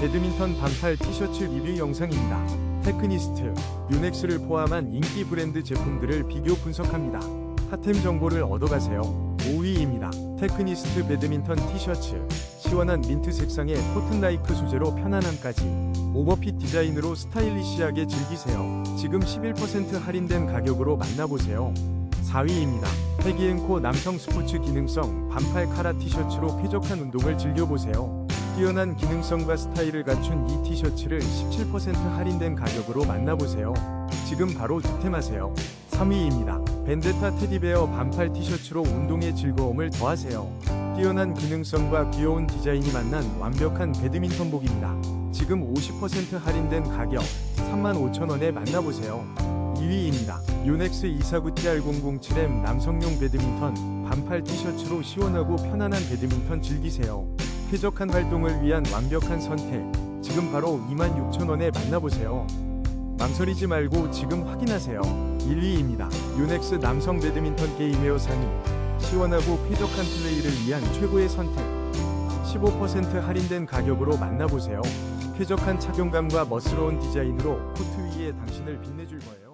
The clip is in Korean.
배드민턴 반팔 티셔츠 리뷰 영상입니다. 테크니스트, 유넥스를 포함한 인기 브랜드 제품들을 비교 분석합니다. 핫템 정보를 얻어가세요. 5위입니다. 테크니스트 배드민턴 티셔츠. 시원한 민트 색상의 코튼라이크 소재로 편안함까지. 오버핏 디자인으로 스타일리시하게 즐기세요. 지금 11% 할인된 가격으로 만나보세요. 4위입니다. 패기앤코 남성 스포츠 기능성 반팔 카라 티셔츠로 쾌적한 운동을 즐겨보세요. 뛰어난 기능성과 스타일을 갖춘 이 티셔츠를 17% 할인된 가격으로 만나보세요. 지금 바로 득템하세요. 3위입니다. 벤데타 테디베어 반팔 티셔츠로 운동의 즐거움을 더하세요. 뛰어난 기능성과 귀여운 디자인이 만난 완벽한 배드민턴복입니다. 지금 50% 할인된 가격 35,000원에 만나보세요. 2위입니다. 요넥스 249TR007M 남성용 배드민턴 반팔 티셔츠로 시원하고 편안한 배드민턴 즐기세요. 쾌적한 활동을 위한 완벽한 선택. 지금 바로 26,000원에 만나보세요. 망설이지 말고 지금 확인하세요. 1위입니다. 요넥스 남성 배드민턴 게임웨어 상위. 시원하고 쾌적한 플레이를 위한 최고의 선택. 15% 할인된 가격으로 만나보세요. 쾌적한 착용감과 멋스러운 디자인으로 코트 위에 당신을 빛내줄 거예요.